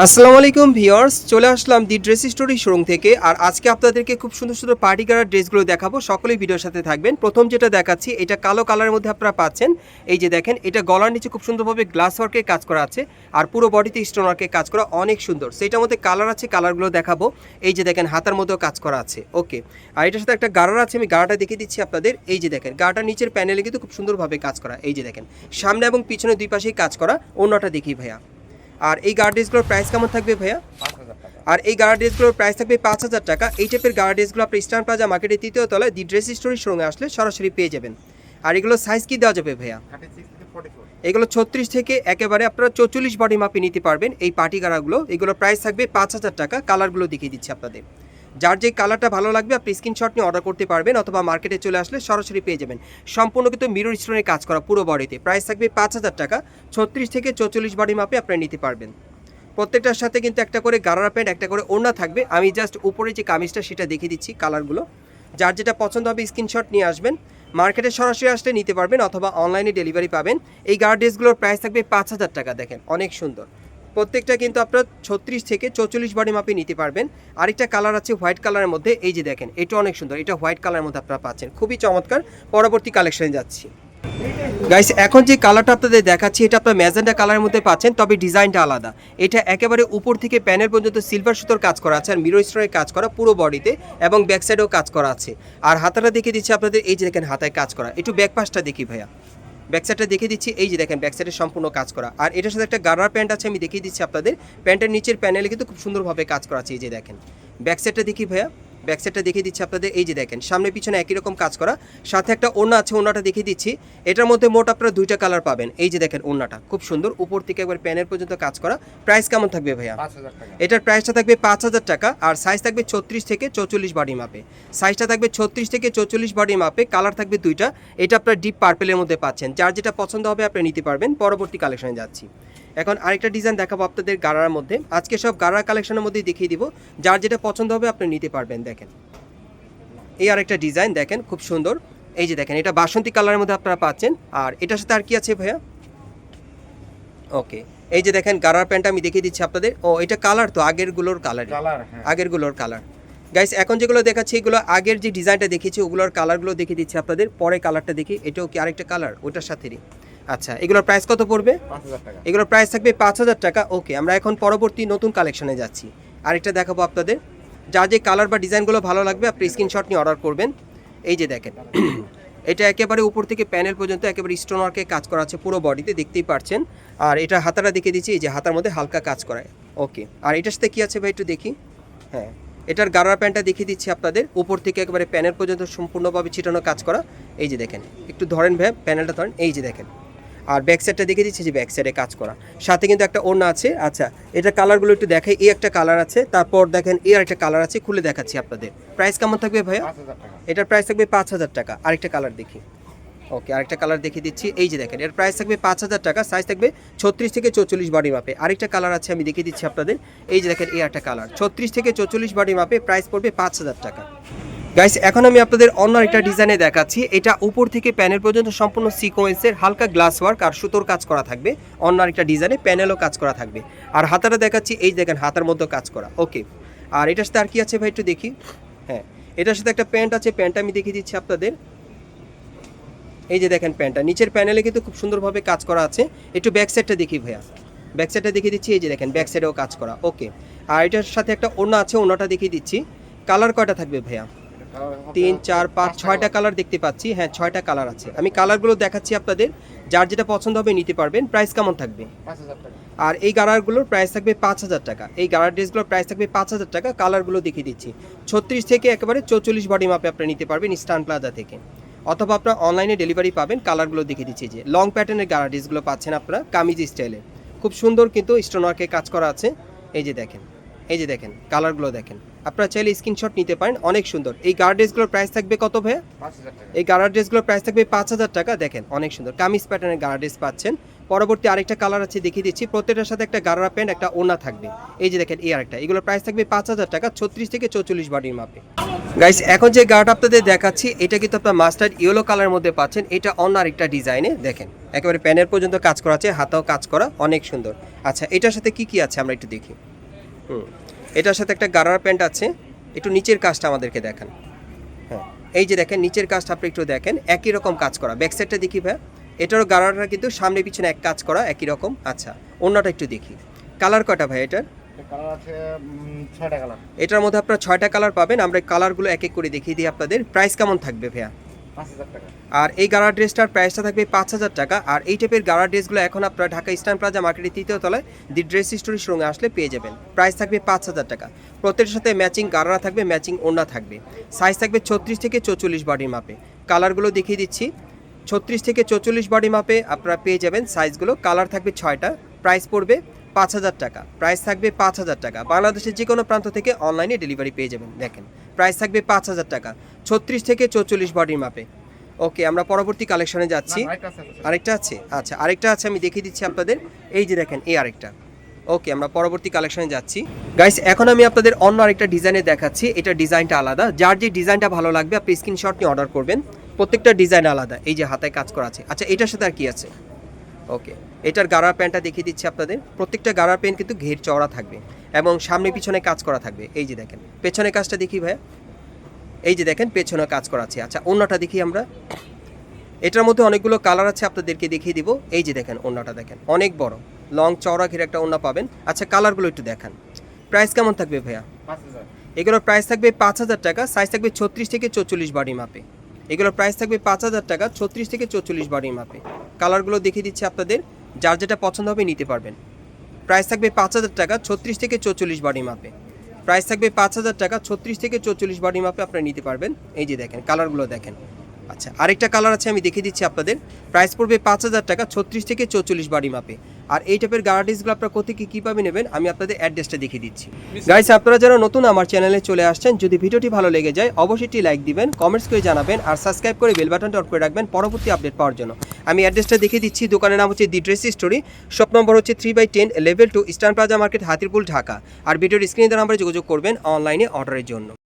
আসসালামু আলাইকুম ভিউয়ার্স, চলে আসলাম দি ড্রেস স্টোরি শোরুম থেকে। আর আজকে আপনাদেরকে খুব সুন্দর সুন্দর পার্টি কালার ড্রেসগুলো দেখাবো, সকলেই ভিডিওর সাথে থাকবেন। প্রথম যেটা দেখাচ্ছি, এটা কালো কালারের মধ্যে আপনারা পাচ্ছেন। এই যে দেখেন, এটা গলার নিচে খুব সুন্দরভাবে গ্লাস ওয়ার্কের কাজ করা আছে, আর পুরো বডিতে স্টোন ওয়ার্কের কাজ করা অনেক সুন্দর। সেটার মধ্যে কালার আছে কালারগুলো দেখাবো। এই যে দেখেন, হাতার মধ্যেও কাজ করা আছে। ওকে আর এটার সাথে একটা গাড়ার আছে, আমি গাড়াটা দেখিয়ে দিচ্ছি আপনাদের। এই যে দেখেন, গাড়াটার নিচের প্যানেলে কিন্তু খুব সুন্দরভাবে কাজ করা। এই যে দেখেন, সামনে এবং পিছনে দুই পাশেই কাজ করা। অন্যটা দেখি ভাইয়া। আর এই গার্ড ড্রেসগুলোর প্রাইস কেমন থাকবে ভাইয়া? আর এই গার্ড ড্রেসগুলোর প্রাইস থাকবে পাঁচ হাজার টাকা। এই টাইপের গার্ড ড্রেসগুলো আপনি স্টার প্লাজা মার্কেটের তৃতীয় তলায় দি ড্রেস স্টোরি সঙ্গে আসলে সরাসরি পেয়ে যাবেন। আর এগুলো সাইজ কি দেওয়া যাবে ভাইয়া? এগুলো ছত্রিশ থেকে একেবারে আপনারা চৌচল্লিশ বডি মাপে নিতে পারবেন এই পার্টি গাড়াগুলো। এগুলোর প্রাইস থাকবে পাঁচ হাজার টাকা। কালারগুলো দেখিয়ে দিচ্ছি আপনাদের। যার যে কালারটা ভালো লাগবে, আপনি স্ক্রিনশট নিয়ে অর্ডার করতে পারবেন অথবা মার্কেটে চলে আসলে সরাসরি পেয়ে যাবেন। সম্পূর্ণ কিন্তু মিরর স্টোনের কাজ করা পুরো বডিতে প্রাইস থাকবে পাঁচ হাজার টাকা। ছত্রিশ থেকে চৌচল্লিশ বডি মাপে আপনারা নিতে পারবেন। প্রত্যেকটার সাথে কিন্তু একটা করে গারারা প্যান্ট একটা করে ওড়না থাকবে। আমি জাস্ট উপরে যে কামিজটা, সেটা দেখিয়ে দিচ্ছি কালারগুলো যার যেটা পছন্দ হবে স্ক্রিনশট নিয়ে আসবেন। মার্কেটে সরাসরি আসলে নিতে পারবেন অথবা অনলাইনে ডেলিভারি পাবেন। এই গার্ড ড্রেসগুলোর প্রাইস থাকবে পাঁচ হাজার টাকা, দেখেন। অনেক সুন্দর। প্রত্যেকটা কিন্তু আপনার ছত্রিশ থেকে চৌচল্লিশ বডি মাপে নিতে পারবেন। আরেকটা কালার আছে হোয়াইট কালারের মধ্যে, এই যে দেখেন, এটা অনেক সুন্দর, এটা হোয়াইট কালারের মধ্যে আপনারা পাচ্ছেন। খুবই চমৎকার, পরবর্তী কালেকশনে যাচ্ছি। গাইস এখন যে কালারটা আপনাদের দেখাচ্ছি, এটা আপনার ম্যাজেন্ডা কালারের মধ্যে পাচ্ছেন, তবে ডিজাইনটা আলাদা। এটা একেবারে উপর থেকে প্যানেল পর্যন্ত সিলভার সুতোর কাজ করা আছে, আর মিরো স্টোনের কাজ করা পুরো বডিতে এবং ব্যাক সাইডেও কাজ করা আছে। আর হাতাটা দেখে দিচ্ছি আপনাদের, এই যে দেখেন হাতায় কাজ করা। একটু ব্যাক পাশটা দেখি ভাইয়া। ব্যাক দেখে দেখিয়ে দিচ্ছি। এই যে দেখেন ব্যাকসাইডের সম্পূর্ণ কাজ করা। আর এটার সাথে একটা গার্ডার প্যান্ট আছে, আমি দেখিয়ে দিচ্ছি আপনাদের। প্যান্টের নিচের প্যানেলে কিন্তু খুব সুন্দরভাবে কাজ করা আছে, এই যে দেখেন। ব্যাকসাইডটা দেখি ভাইয়া। ব্যাক সাইডটা দেখিয়ে দিচ্ছি আপনাদের। এই যে দেখেন সামনে পিছনে একই রকম কাজ করা। সাথে একটা ওড়না আছে ওড়নাটা দেখিয়ে দিচ্ছি। এটার মধ্যে মোট আপনারা দুইটা কালার পাবেন। এই যে দেখেন ওড়নাটা খুব সুন্দর। উপর থেকে একবার প্যানের পর্যন্ত কাজ করা। প্রাইস কেমন থাকবে ভাইয়া? এটার প্রাইসটা থাকবে পাঁচ হাজার টাকা আর সাইজ থাকবে ছত্রিশ থেকে চৌচল্লিশ বডি মাপে। সাইজটা থাকবে ছত্রিশ থেকে চৌচল্লিশ বডি মাপে কালার থাকবে দুইটা। এটা আপনার ডিপ পার্পেলের মধ্যে পাচ্ছেন। যার যেটা পছন্দ হবে আপনি নিতে পারবেন। পরবর্তী কালেকশনে যাচ্ছি। এখন আরেকটা ডিজাইন দেখাবো আপনাদের গারার মধ্যে। আজকে সব গারার কালেকশনের মধ্যেই দেখিয়ে দিব। যার যেটা পছন্দ হবে আপনি নিতে পারবেন দেখেন। এই আরেকটা ডিজাইন দেখেন খুব সুন্দর। এই যে দেখেন এটা বাসন্তী কালারের মধ্যে আপনারা পাচ্ছেন। আর এটার সাথে আর কি আছে ভাইয়া? ওকে এই যে দেখেন গারার প্যান্ট আমি দেখিয়ে দিচ্ছি আপনাদের। ও এটা কালার তো আগেরগুলোর কালার হ্যাঁ। আগেরগুলোর কালার গাইস এখন যেগুলো দেখাচ্ছি এগুলো আগের যে ডিজাইনটা দেখেছি ওগুলোর কালারগুলো দেখিয়ে দিচ্ছি আপনাদের। পরে কালারটা দেখি এটাও কি আরেকটা কালার ওটার সাথেরই। আচ্ছা এগুলোর প্রাইস কত পড়বে? এগুলোর প্রাইস থাকবে পাঁচ হাজার টাকা। ওকে আমরা এখন পরবর্তী নতুন কালেকশনে যাচ্ছি। আরেকটা দেখাবো আপনাদের। যা যে কালার বা ডিজাইনগুলো ভালো লাগবে আপনি স্ক্রিনশট নিয়ে অর্ডার করবেন। এই যে দেখেন এটা একেবারে উপর থেকে প্যানেল পর্যন্ত একেবারে স্টোন ওয়ার্কে কাজ করা আছে পুরো বডিতে দেখতেই পারছেন আর এটা হাতাটা দেখে দিচ্ছি এই যে হাতার মধ্যে হালকা কাজ করায়। ওকে আর এটার সাথে কী আছে ভাই একটু দেখি? হ্যাঁ এটার গারার প্যান্টটা দেখিয়ে দিচ্ছি আপনাদের। উপর থেকে একেবারে প্যানেল পর্যন্ত সম্পূর্ণভাবে ছিটানো কাজ করা। এই যে দেখেন একটু ধরেন ভাই প্যানেলটা ধরেন। এই যে দেখেন আর ব্যাক সাইডটা দেখে দিচ্ছি যে ব্যাক সাইডে কাজ করা। সাথে কিন্তু একটা ওড়না আছে। আচ্ছা এটা কালারগুলো একটু দেখাই। এই একটা কালার আছে। তারপর দেখেন এই আরেকটা কালার আছে। খুলে দেখাচ্ছি আপনাদের। প্রাইস কেমন থাকবে ভাইয়া? এটার প্রাইস থাকবে পাঁচ হাজার টাকা। আরেকটা কালার দেখি। ওকে আরেকটা কালার দেখিয়ে দিচ্ছি। এই যে দেখেন এর প্রাইস থাকবে পাঁচ হাজার টাকা। সাইজ থাকবে ছত্রিশ থেকে চৌচল্লিশ বডি মাপে আরেকটা কালার আছে আমি দেখিয়ে দিচ্ছি আপনাদের। এই যে দেখেন এই একটা কালার ছত্রিশ থেকে চৌচল্লিশ বডি মাপে প্রাইস পড়বে পাঁচ হাজার টাকা। গাইস এখন আমি আপনাদের অন্য একটা ডিজাইনে দেখাচ্ছি। এটা উপর থেকে প্যানেল পর্যন্ত সম্পূর্ণ সিকোয়েন্সের হালকা গ্লাস ওয়ার্ক আর সুতোর কাজ করা থাকবে। অন্য একটা ডিজাইনে প্যানেলও কাজ করা থাকবে। আর হাতাটা দেখাচ্ছি, এই দেখেন হাতার মধ্যে কাজ করা। ওকে আর এটার সাথে আর কি আছে ভাই একটু দেখি? হ্যাঁ এটার সাথে একটা প্যান্ট আছে। প্যান্টটা আমি দেখিয়ে দিচ্ছি আপনাদের। এই যে দেখেন প্যান্টটা নিচের প্যানেলে কিন্তু খুব সুন্দরভাবে কাজ করা আছে। একটু ব্যাক সাইডটা দেখি ভাইয়া। ব্যাক সাইডটা দেখিয়ে দিচ্ছি। এই যে দেখেন ব্যাক সাইডেও কাজ করা। ওকে আর এটার সাথে একটা ওড়না আছে, ওড়নাটা দেখিয়ে দিচ্ছি। কালার কয়টা থাকবে ভাইয়া? তিন চার পাঁচ ছয়টা কালার দেখতে পাচ্ছি। হ্যাঁ ছয়টা কালার আছে। আমি কালারগুলো দেখাচ্ছি আপনাদের। যার যেটা পছন্দ হবে নিতে পারবেন। প্রাইস কেমন থাকবে? আর এই গাড়ারগুলোর প্রাইস থাকবে পাঁচ হাজার টাকা। এই গাড়ার ড্রেসগুলোর প্রাইস থাকবে পাঁচ হাজার টাকা। কালারগুলো দেখিয়ে দিচ্ছি। ছত্রিশ থেকে একেবারে চৌচল্লিশ বডি মাপে আপনি নিতে পারবেন স্টান প্লাজা থেকে। অথবা আপনার অনলাইনে ডেলিভারি পাবেন। কালারগুলো দেখিয়ে দিচ্ছি যে। লং প্যাটার্নের গাড়া ড্রেসগুলো পাচ্ছেন আপনারা কামিজ স্টাইলে খুব সুন্দর কিন্তু স্টোন ওয়ার্কে কাজ করা আছে। এই যে দেখেন। এই যে দেখেন। কালারগুলো দেখেন। আপনারা চাইলে স্ক্রিনশট নিতে পারেন অনেক সুন্দর। এই গার্ড ড্রেসগুলোর প্রাইস থাকবে কত ভাইয়া? এই গার্ড ড্রেসগুলোর প্রাইস থাকবে পাঁচ হাজার টাকা দেখেন অনেক সুন্দর। কামিজ প্যাটার্নের গার্ড ড্রেস পাচ্ছেন। পরবর্তী আরেকটা কালার আছে দেখিয়ে দিচ্ছি। প্রত্যেকটার সাথে একটা গারারা প্যান্ট একটা ওনা থাকবে। এই যে দেখেন এই আরেকটা। এগুলোর প্রাইস থাকবে পাঁচ হাজার টাকা ছত্রিশ থেকে চৌচল্লিশ বডির মাপে। গাইস এখন যে গার্ড আপনাদের দেখাচ্ছি এটা কিন্তু আপনার মাস্টার্ড ইয়েলো কালারের মধ্যে পাচ্ছেন। এটা অন্য আরেকটা ডিজাইনে দেখেন একেবারে প্যানের পর্যন্ত কাজ করা আছে হাতাও কাজ করা অনেক সুন্দর। আচ্ছা এটার সাথে কি কি আছে? আমরা একটু দেখি। হুম। এটার সাথে একটা গারার প্যান্ট আছে। একটু নিচের কাজটা আমাদেরকে দেখান। হ্যাঁ এই যে দেখেন নিচের কাজটা আপনি একটু দেখেন একই রকম কাজ করা। ব্যাক সাইডটা দেখি ভাই এটারও গারারটা কিন্তু সামনে পিছনে এক কাজ করা একই রকম। আচ্ছা অন্যটা একটু দেখি। কালার কটা ভাই এটার? কালার আছে উম, ছয়টা কালার এটার মধ্যে আপনারা ছয়টা কালার পাবেন আমরা কালারগুলো এক এক করে দেখিয়ে দিই আপনাদের। প্রাইস কেমন থাকবে ভাইয়া? আর এই গাড়া ড্রেসটার প্রাইসটা থাকবে পাঁচ হাজার টাকা। আর এই টাইপের গাড়া ড্রেসগুলো এখন আপনারা ঢাকা ইস্টার্ন প্লাজা মার্কেটের তৃতীয় তলায় দি ড্রেস স্টোরির সঙ্গে আসলে পেয়ে যাবেন। প্রাইস থাকবে পাঁচ হাজার টাকা। প্রত্যেকটার সাথে ম্যাচিং গাড়া থাকবে ম্যাচিং ওড়না থাকবে। সাইজ থাকবে ছত্রিশ থেকে চৌচল্লিশ বডির মাপে। কালারগুলো দেখিয়ে দিচ্ছি। ছত্রিশ থেকে চৌচল্লিশ বডি মাপে আপনারা পেয়ে যাবেন সাইজগুলো কালার থাকবে ছয়টা। প্রাইস পড়বে পাঁচ হাজার টাকা। প্রাইস থাকবে পাঁচ হাজার টাকা। বাংলাদেশের যে কোনো প্রান্ত থেকে অনলাইনে ডেলিভারি পেয়ে যাবেন। দেখেন প্রাইস থাকবে পাঁচ হাজার টাকা। ছত্রিশ থেকে চৌচল্লিশ বডির মাপে ওকে আমরা পরবর্তী কালেকশনে যাচ্ছি। আরেকটা আছে, আছে। আরেকটা আছে? আচ্ছা আরেকটা আছে আমি দেখিয়ে দিচ্ছি আপনাদের। এই যে দেখেন এই আরেকটা। ওকে আমরা পরবর্তী কালেকশনে যাচ্ছি। গাইস এখন আমি আপনাদের অন্য আরেকটা ডিজাইনে দেখাচ্ছি। এটা ডিজাইনটা আলাদা। যার যে ডিজাইনটা ভালো লাগবে আপনি স্ক্রিনশট নিয়ে অর্ডার করবেন। প্রত্যেকটা ডিজাইন আলাদা। এই যে হাতায় কাজ করা আছে। আচ্ছা এটার সাথে আর কি আছে? ওকে এটার গাড়ার প্যান্টটা দেখিয়ে দিচ্ছি আপনাদের। প্রত্যেকটা গাড়ার প্যান্ট কিন্তু ঘের চওড়া থাকবে এবং সামনে পিছনে কাজ করা থাকবে। এই যে দেখেন পেছনে কাজটা দেখি ভাইয়া। এই যে দেখেন পেছনে কাজ করা আছে। আচ্ছা অন্যটা দেখি আমরা। এটার মধ্যে অনেকগুলো কালার আছে আপনাদেরকে দেখিয়ে দিব। এই যে দেখেন ওন্নাটা দেখেন অনেক বড়। লং চওড়া ঘিরে একটা ওন্না পাবেন। আচ্ছা কালারগুলো একটু দেখান। প্রাইস কেমন থাকবে ভাইয়া? এগুলোর প্রাইস থাকবে পাঁচ হাজার টাকা সাইজ থাকবে ছত্রিশ থেকে চৌচল্লিশ বাড়ি মাপে এগুলোর প্রাইস থাকবে পাঁচ হাজার টাকা, ছত্রিশ থেকে চৌচল্লিশ বারের মাপে। কালারগুলো দেখিয়ে দিচ্ছি আপনাদের, যার যেটা পছন্দ হবে নিতে পারবেন। প্রাইস থাকবে পাঁচ হাজার টাকা, ছত্রিশ থেকে চৌচল্লিশ বারের মাপে। প্রাইস থাকবে পাঁচ হাজার টাকা, ছত্রিশ থেকে চৌচল্লিশ বারের মাপে আপনারা নিতে পারবেন। এই যে দেখেন কালারগুলো দেখেন। আচ্ছা আরেকটা কালার আছে আমি দেখিয়ে দিচ্ছি আপনাদের। প্রাইস পড়বে পাঁচ হাজার টাকা ছত্রিশ থেকে চৌচল্লিশ বাড়ি মাপে। আর এই টাইপের গার্ডিসগুলো আপনারা কোথেকে কীভাবে নেবেন আমি আপনাদের অ্যাড্রেসটা দেখিয়ে দিচ্ছি। গাইস আপনারা যারা নতুন আমার চ্যানেলে চলে আসছেন যদি ভিডিওটি ভালো লেগে যায় অবশ্যই একটি লাইক দিবেন কমেন্টস করে জানাবেন আর সাবস্ক্রাইব করে বেল বাটনটা অন করে রাখবেন পরবর্তী আপডেট পাওয়ার জন্য। আমি অ্যাড্রেসটা দেখিয়ে দিচ্ছি দোকানের নাম হচ্ছে the dress story shop number হচ্ছে three by ten level two eastern plaza market Hatirpool Dhaka. আর ভিডিওর স্ক্রিনে নাম্বারে যোগাযোগ করবেন অনলাইনে অর্ডারের জন্য।